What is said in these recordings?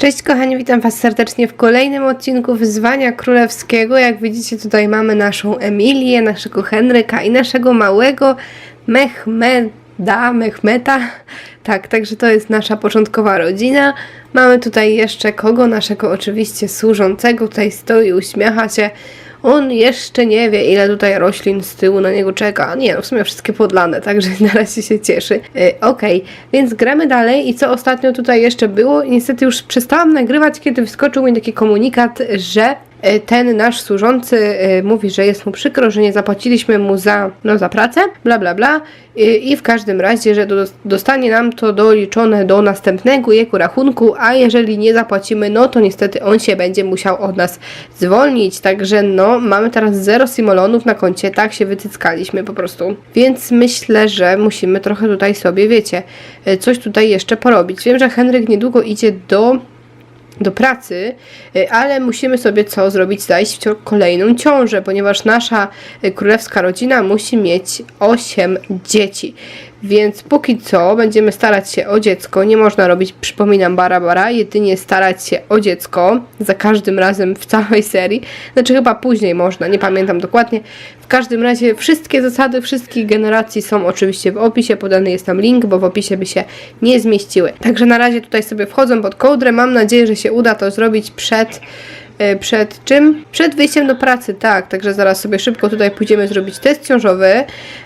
Cześć kochani, witam Was serdecznie w kolejnym odcinku Wyzwania Królewskiego. Jak widzicie tutaj mamy naszą Emilię, naszego Henryka i naszego małego Mehmeda, Mehmeta. Tak, także to jest nasza początkowa rodzina. Mamy tutaj jeszcze kogo? Naszego oczywiście służącego. Tutaj stoi, uśmiecha się. On jeszcze nie wie, ile tutaj roślin z tyłu na niego czeka. Nie, no w sumie wszystkie podlane, także na razie się cieszy. Yy, Okej, więc gramy dalej i co ostatnio tutaj jeszcze było? Niestety już przestałam nagrywać, kiedy wyskoczył mi taki komunikat, że e, ten nasz służący e, mówi, że jest mu przykro, że nie zapłaciliśmy mu za, no, za pracę, bla bla bla. I, i w każdym razie, że do, dostanie nam to doliczone do następnego jego rachunku, a jeżeli nie zapłacimy, no to niestety on się będzie musiał od nas zwolnić, także no mamy teraz zero simolonów na koncie, tak się wycyckaliśmy po prostu, więc myślę, że musimy trochę tutaj sobie, wiecie, e, coś tutaj jeszcze porobić. Wiem, że Henryk niedługo idzie do do pracy, y, ale musimy sobie co zrobić? Zajść w kolejną ciążę, ponieważ nasza y, królewska rodzina musi mieć 8 dzieci. Więc póki co będziemy starać się o dziecko. Nie można robić, przypominam, bara jedynie starać się o dziecko za każdym razem w całej serii. Znaczy chyba później można, nie pamiętam dokładnie. W każdym razie wszystkie zasady wszystkich generacji są oczywiście w opisie, podany jest tam link, bo w opisie by się nie zmieściły. Także na razie tutaj sobie wchodzą pod kołdrę. Mam nadzieję, że się uda to zrobić przed przed czym? Przed wyjściem do pracy, tak. Także zaraz sobie szybko tutaj pójdziemy zrobić test ciążowy,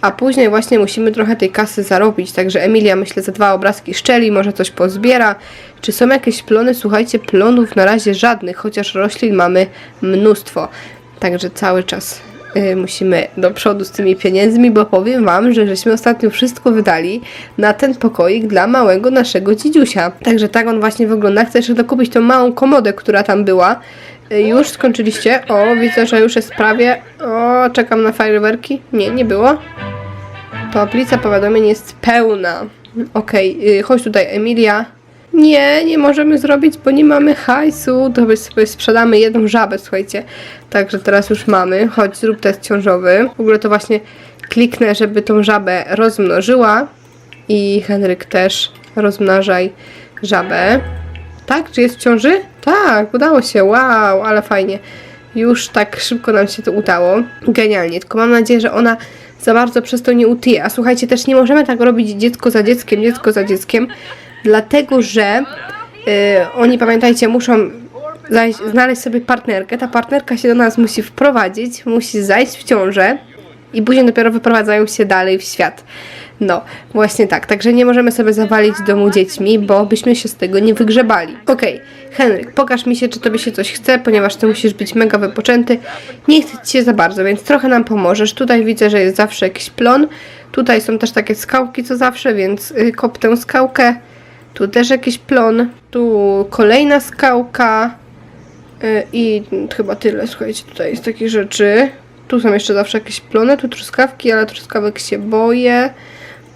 a później właśnie musimy trochę tej kasy zarobić. Także Emilia, myślę, za dwa obrazki szczeli, może coś pozbiera. Czy są jakieś plony? Słuchajcie, plonów na razie żadnych, chociaż roślin mamy mnóstwo. Także cały czas y, musimy do przodu z tymi pieniędzmi, bo powiem Wam, że żeśmy ostatnio wszystko wydali na ten pokoik dla małego naszego dzidziusia. Także tak on właśnie wygląda. Chcę jeszcze dokupić tą małą komodę, która tam była. Y, Już skończyliście? O, widzę, że już jest prawie. O, czekam na fajerwerki. Nie, nie było. Tablica powiadomień jest pełna. Okej, y, chodź tutaj, Emilia. Nie, nie możemy zrobić, bo nie mamy hajsu. To sobie sprzedamy jedną żabę, słuchajcie. Także teraz już mamy. Chodź, zrób test ciążowy. W ogóle to właśnie kliknę, żeby tą żabę rozmnożyła. I Henryk też rozmnażaj żabę. Tak? Czy jest w ciąży? Tak, udało się. Wow, ale fajnie. Już tak szybko nam się to udało. Genialnie. Tylko mam nadzieję, że ona za bardzo przez to nie utyje. A słuchajcie, też nie możemy tak robić dziecko za dzieckiem, dziecko za dzieckiem, dlatego że y, oni, pamiętajcie, muszą zajść, znaleźć sobie partnerkę. Ta partnerka się do nas musi wprowadzić, musi zajść w ciążę i później dopiero wyprowadzają się dalej w świat. No, właśnie tak. Także nie możemy sobie zawalić domu dziećmi, bo byśmy się z tego nie wygrzebali. Okej, Henryk, pokaż mi się, czy tobie się coś chce, ponieważ ty musisz być mega wypoczęty. Nie chce ci się za bardzo, więc trochę nam pomożesz. Tutaj widzę, że jest zawsze jakiś plon. Tutaj są też takie skałki, co zawsze, więc y, kop tę skałkę. Tu też jakiś plon. Tu kolejna skałka. Y, I chyba tyle, słuchajcie, tutaj jest takich rzeczy. Tu są jeszcze zawsze jakieś plony, tu truskawki, ale truskawek się boję.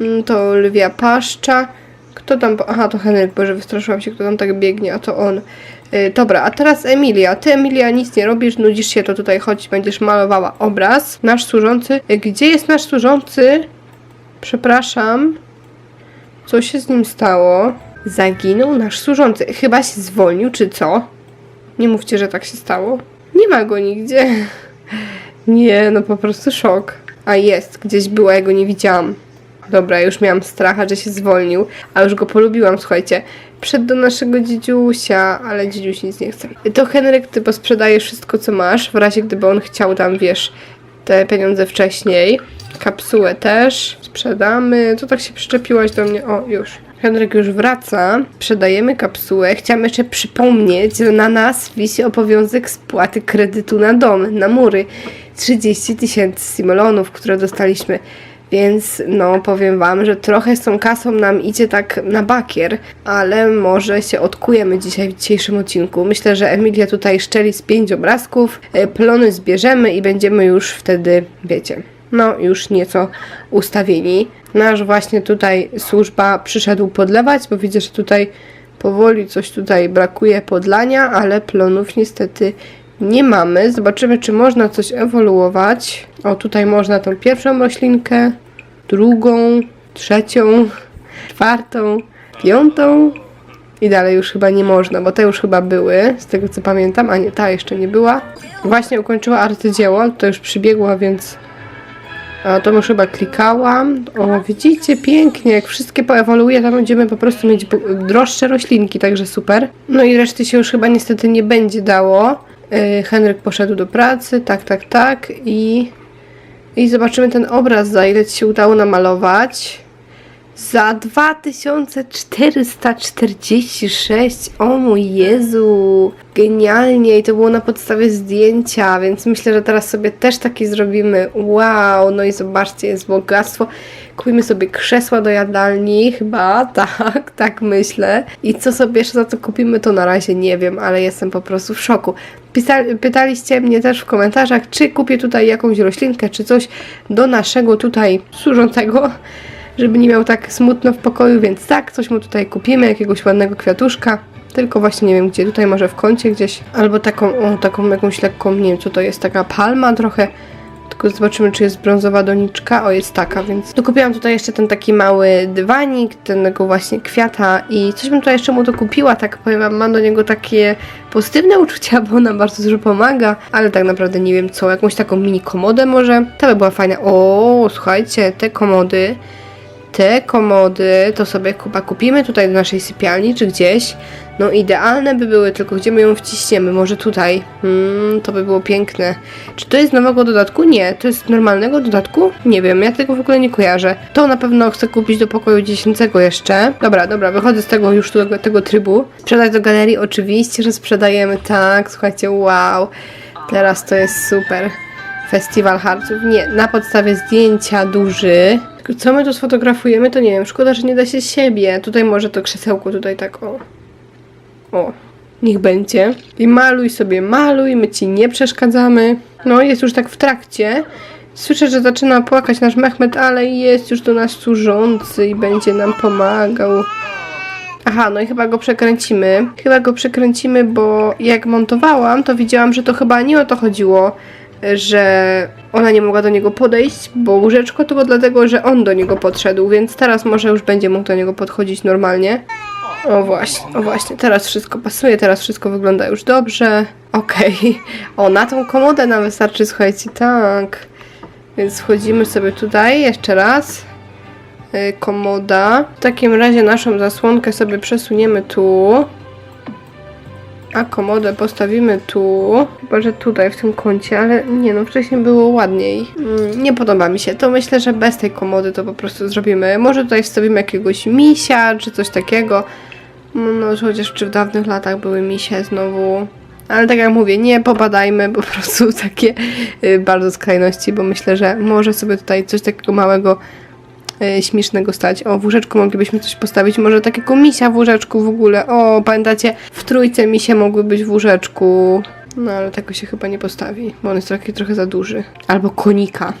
Mm, To lwia paszcza. Kto tam. Aha, to Henryk, Boże, wystraszyłam się, kto tam tak biegnie, a to on. Y, dobra, a teraz Emilia. Ty, Emilia, nic nie robisz, nudzisz się, to tutaj chodź, będziesz malowała obraz. Nasz służący. Y, Gdzie jest nasz służący? Przepraszam. Co się z nim stało? Zaginął nasz służący. Chyba się zwolnił, czy co? Nie mówcie, że tak się stało. Nie ma go nigdzie. Nie, no po prostu szok. A jest, gdzieś była, ja go nie widziałam. Dobra, już miałam stracha, że się zwolnił, a już go polubiłam, słuchajcie. Przed do naszego dziedziusia, ale dziedziuś nic nie chce. To Henryk, ty posprzedajesz wszystko, co masz, w razie gdyby on chciał tam, wiesz, te pieniądze wcześniej. Kapsułę też sprzedamy. Co tak się przyczepiłaś do mnie? O, już. Henryk już wraca. Sprzedajemy kapsułę. Chciałam jeszcze przypomnieć, że na nas wisi obowiązek spłaty kredytu na dom, na mury. 30 tysięcy simolonów, które dostaliśmy. Więc no powiem wam, że trochę z tą kasą nam idzie tak na bakier, ale może się odkujemy dzisiaj w dzisiejszym odcinku. Myślę, że Emilia tutaj szczeli z pięć obrazków, e, plony zbierzemy i będziemy już wtedy, wiecie, no już nieco ustawieni. Nasz właśnie tutaj służba przyszedł podlewać, bo widzę, że tutaj powoli coś tutaj brakuje podlania, ale plonów niestety nie mamy. Zobaczymy, czy można coś ewoluować. O, tutaj można tą pierwszą roślinkę, drugą, trzecią, czwartą, piątą, I dalej już chyba nie można, bo te już chyba były, z tego co pamiętam, a nie, ta jeszcze nie była. Właśnie ukończyła arcydzieło, to już przybiegła, więc a to już chyba klikałam. O, widzicie, pięknie, jak wszystkie poewoluuje, to będziemy po prostu mieć droższe roślinki, także super. No i reszty się już chyba niestety nie będzie dało. Yy, Henryk poszedł do pracy, tak, tak, tak i... I zobaczymy ten obraz, za ile ci się udało namalować. Za 2446. O mój Jezu. Genialnie. I to było na podstawie zdjęcia, więc myślę, że teraz sobie też taki zrobimy. Wow. No i zobaczcie, jest bogactwo. Kupimy sobie krzesła do jadalni, chyba, tak, tak myślę. I co sobie jeszcze za to kupimy, to na razie nie wiem, ale jestem po prostu w szoku. Pytaliście mnie też w komentarzach, czy kupię tutaj jakąś roślinkę, czy coś do naszego tutaj służącego żeby nie miał tak smutno w pokoju, więc tak, coś mu tutaj kupimy, jakiegoś ładnego kwiatuszka. Tylko właśnie nie wiem gdzie, tutaj może w kącie gdzieś, albo taką, o, taką jakąś lekką, nie wiem co to jest, taka palma trochę. Tylko zobaczymy, czy jest brązowa doniczka. O, jest taka, więc dokupiłam tutaj jeszcze ten taki mały dywanik, tego właśnie kwiata i coś bym tutaj jeszcze mu dokupiła, tak powiem mam do niego takie pozytywne uczucia, bo ona bardzo dużo pomaga, ale tak naprawdę nie wiem co, jakąś taką mini komodę może. Ta by była fajna. O, słuchajcie, te komody te komody to sobie chyba kupimy tutaj do naszej sypialni czy gdzieś. No idealne by były, tylko gdzie my ją wciśniemy? Może tutaj. Hmm, to by było piękne. Czy to jest nowego dodatku? Nie. To jest normalnego dodatku? Nie wiem, ja tego w ogóle nie kojarzę. To na pewno chcę kupić do pokoju dziesięcego jeszcze. Dobra, dobra, wychodzę z tego już tego, tego trybu. Sprzedać do galerii? Oczywiście, że sprzedajemy. Tak, słuchajcie, wow. Teraz to jest super. Festiwal Harców. Nie, na podstawie zdjęcia duży. Co my tu sfotografujemy, to nie wiem. Szkoda, że nie da się siebie. Tutaj może to krzesełko tutaj tak o. O, niech będzie. I maluj sobie, maluj, my ci nie przeszkadzamy. No, jest już tak w trakcie. Słyszę, że zaczyna płakać nasz Mehmet, ale jest już do nas służący i będzie nam pomagał. Aha, no i chyba go przekręcimy. Chyba go przekręcimy, bo jak montowałam, to widziałam, że to chyba nie o to chodziło, że ona nie mogła do niego podejść, bo łóżeczko to było dlatego, że on do niego podszedł, więc teraz może już będzie mógł do niego podchodzić normalnie. O właśnie, o właśnie, teraz wszystko pasuje, teraz wszystko wygląda już dobrze. Okej. O, na tą komodę nam wystarczy, słuchajcie, tak. Więc wchodzimy sobie tutaj jeszcze raz. Y, Komoda. W takim razie naszą zasłonkę sobie przesuniemy tu. A komodę postawimy tu. Chyba, że tutaj w tym kącie, ale nie no, wcześniej było ładniej. Mm, nie podoba mi się. To myślę, że bez tej komody to po prostu zrobimy. Może tutaj wstawimy jakiegoś misia, czy coś takiego. No, no chociaż czy w dawnych latach były misie znowu. Ale tak jak mówię, nie popadajmy po prostu takie y, bardzo skrajności, bo myślę, że może sobie tutaj coś takiego małego śmiesznego stać. O, w łóżeczku moglibyśmy coś postawić. Może takiego misia w łóżeczku w ogóle. O, pamiętacie? W trójce misie mogły być w łóżeczku. No, ale tego się chyba nie postawi, bo on jest taki trochę za duży. Albo konika.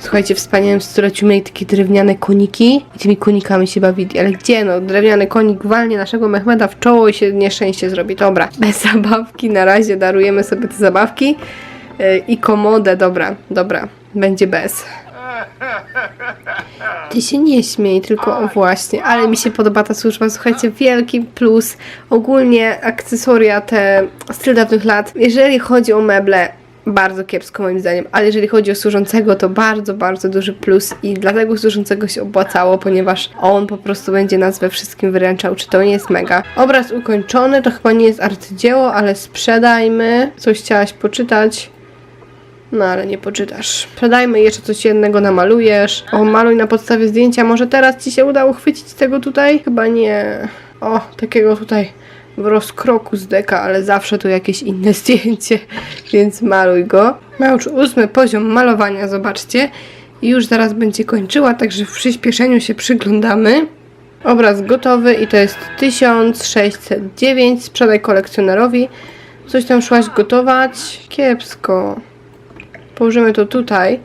Słuchajcie, w wspaniałym stuleciu mieli takie drewniane koniki i tymi konikami się bawili. Ale gdzie no? Drewniany konik walnie naszego Mehmeda w czoło i się nieszczęście zrobi. Dobra, bez zabawki na razie darujemy sobie te zabawki. Yy, I komodę, dobra, dobra, będzie bez. Ty się nie śmiej, tylko o właśnie, ale mi się podoba ta służba. Słuchajcie, wielki plus. Ogólnie akcesoria te styl dawnych lat. Jeżeli chodzi o meble, bardzo kiepsko moim zdaniem, ale jeżeli chodzi o służącego, to bardzo, bardzo duży plus i dlatego służącego się opłacało, ponieważ on po prostu będzie nas we wszystkim wyręczał, czy to nie jest mega. Obraz ukończony, to chyba nie jest arcydzieło, ale sprzedajmy. Coś chciałaś poczytać? No ale nie poczytasz. Sprzedajmy jeszcze coś jednego namalujesz. O, maluj na podstawie zdjęcia. Może teraz ci się uda uchwycić tego tutaj? Chyba nie. O, takiego tutaj w rozkroku z deka, ale zawsze tu jakieś inne zdjęcie, więc maluj go. Ma już ósmy poziom malowania, zobaczcie. I już zaraz będzie kończyła, także w przyspieszeniu się przyglądamy. Obraz gotowy i to jest 1609. Sprzedaj kolekcjonerowi. Coś tam szłaś gotować? Kiepsko. Położymy to tutaj.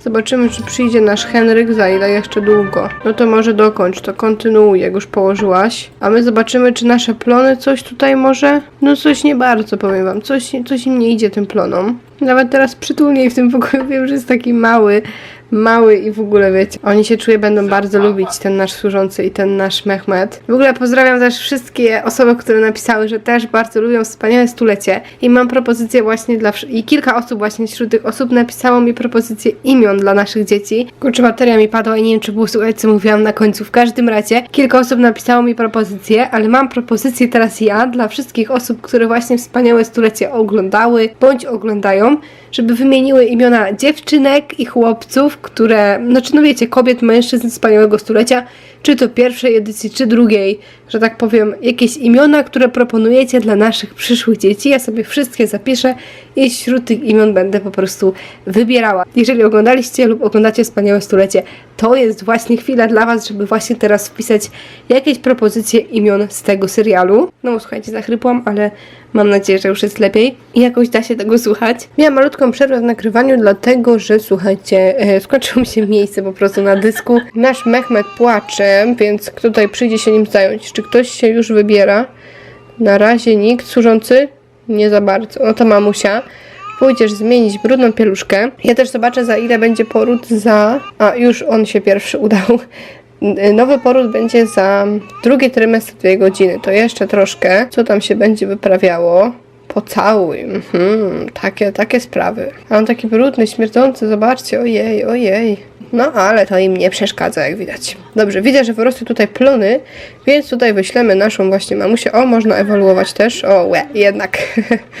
Zobaczymy, czy przyjdzie nasz Henryk za ile jeszcze długo. No to może dokończ, to kontynuuj, jak już położyłaś. A my zobaczymy, czy nasze plony coś tutaj może? No coś nie bardzo, powiem wam. Coś, coś im nie idzie tym plonom. Nawet teraz przytulniej w tym pokoju wiem, że jest taki mały. Mały i w ogóle wiecie. Oni się czuję będą bardzo lubić ten nasz służący i ten nasz Mehmet. W ogóle pozdrawiam też wszystkie osoby, które napisały, że też bardzo lubią wspaniałe stulecie i mam propozycję właśnie dla i kilka osób właśnie wśród tych osób napisało mi propozycję imion dla naszych dzieci. Kurczę, bateria mi padła i nie wiem, czy było słuchać, co mówiłam na końcu. W każdym razie kilka osób napisało mi propozycję, ale mam propozycję teraz ja dla wszystkich osób, które właśnie wspaniałe stulecie oglądały bądź oglądają, żeby wymieniły imiona dziewczynek i chłopców, które, znaczy no wiecie, kobiet, mężczyzn wspaniałego stulecia, czy to pierwszej edycji, czy drugiej, że tak powiem, jakieś imiona, które proponujecie dla naszych przyszłych dzieci. Ja sobie wszystkie zapiszę i wśród tych imion będę po prostu wybierała. Jeżeli oglądaliście lub oglądacie wspaniałe stulecie, to jest właśnie chwila dla Was, żeby właśnie teraz wpisać jakieś propozycje imion z tego serialu. No słuchajcie, zachrypłam, ale mam nadzieję, że już jest lepiej i jakoś da się tego słuchać. Miałam malutką przerwę w nagrywaniu, dlatego że słuchajcie, e, skończyło mi się miejsce po prostu na dysku. Nasz Mehmet płacze, więc tutaj przyjdzie się nim zająć? Czy ktoś się już wybiera? Na razie nikt. Służący? Nie za bardzo. No to mamusia. Pójdziesz zmienić brudną pieluszkę. Ja też zobaczę za ile będzie poród za... A, już on się pierwszy udał. Nowy poród będzie za drugi trymestr dwie godziny. To jeszcze troszkę. Co tam się będzie wyprawiało? Pocałuj. Mhm, takie, takie sprawy. A on taki brudny, śmierdzący, zobaczcie, ojej, ojej. No, ale to im nie przeszkadza, jak widać. Dobrze, widzę, że wyrosły tutaj plony, więc tutaj wyślemy naszą właśnie mamusię. O, można ewoluować też. O, łe, jednak.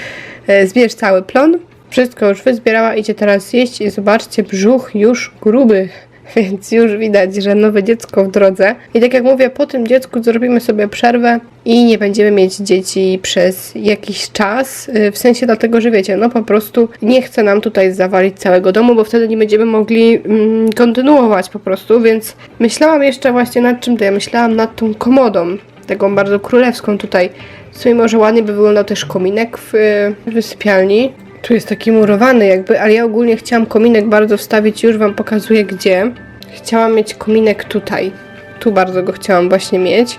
Zbierz cały plon. Wszystko już wyzbierała, idzie teraz zjeść i zobaczcie, brzuch już gruby. Więc już widać, że nowe dziecko w drodze. I tak jak mówię, po tym dziecku zrobimy sobie przerwę i nie będziemy mieć dzieci przez jakiś czas. y, W sensie dlatego, że wiecie, no po prostu nie chcę nam tutaj zawalić całego domu, bo wtedy nie będziemy mogli mm, kontynuować po prostu. Więc myślałam jeszcze właśnie nad czym to ja myślałam nad tą komodą, taką bardzo królewską tutaj. W sumie może ładnie by wyglądał też kominek w, y, w sypialni. Tu jest taki murowany jakby, ale ja ogólnie chciałam kominek bardzo wstawić, już wam pokazuję gdzie. Chciałam mieć kominek tutaj. Tu bardzo go chciałam właśnie mieć.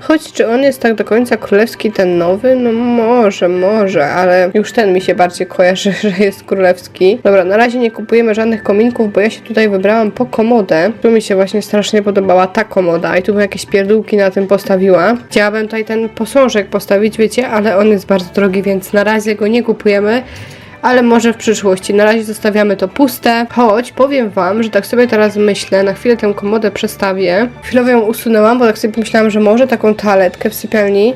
Choć czy on jest tak do końca królewski, ten nowy? No może, może, ale już ten mi się bardziej kojarzy, że jest królewski. Dobra, na razie nie kupujemy żadnych kominków, bo ja się tutaj wybrałam po komodę. Tu mi się właśnie strasznie podobała ta komoda i tu bym jakieś pierdółki na tym postawiła. Chciałabym tutaj ten posążek postawić, wiecie, ale on jest bardzo drogi, więc na razie go nie kupujemy ale może w przyszłości. Na razie zostawiamy to puste, choć powiem Wam, że tak sobie teraz myślę, na chwilę tę komodę przestawię. Chwilowo ją usunęłam, bo tak sobie pomyślałam, że może taką toaletkę w sypialni.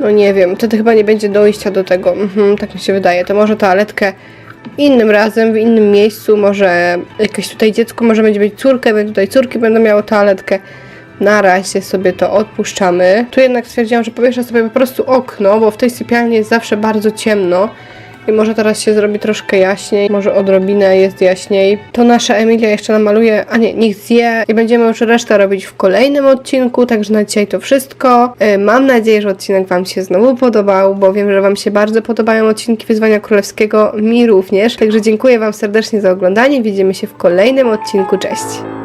No nie wiem, wtedy chyba nie będzie dojścia do tego, mhm, tak mi się wydaje. To może toaletkę innym razem, w innym miejscu, może jakieś tutaj dziecko może będzie mieć córkę, więc tutaj córki będą miały toaletkę. Na razie sobie to odpuszczamy. Tu jednak stwierdziłam, że powieszę sobie po prostu okno, bo w tej sypialni jest zawsze bardzo ciemno. I może teraz się zrobi troszkę jaśniej, może odrobinę jest jaśniej. To nasza Emilia jeszcze namaluje, a nie, niech zje i będziemy już resztę robić w kolejnym odcinku, także na dzisiaj to wszystko. Yy, Mam nadzieję, że odcinek Wam się znowu podobał, bo wiem, że Wam się bardzo podobają odcinki Wyzwania Królewskiego, mi również. Także dziękuję Wam serdecznie za oglądanie, widzimy się w kolejnym odcinku, cześć!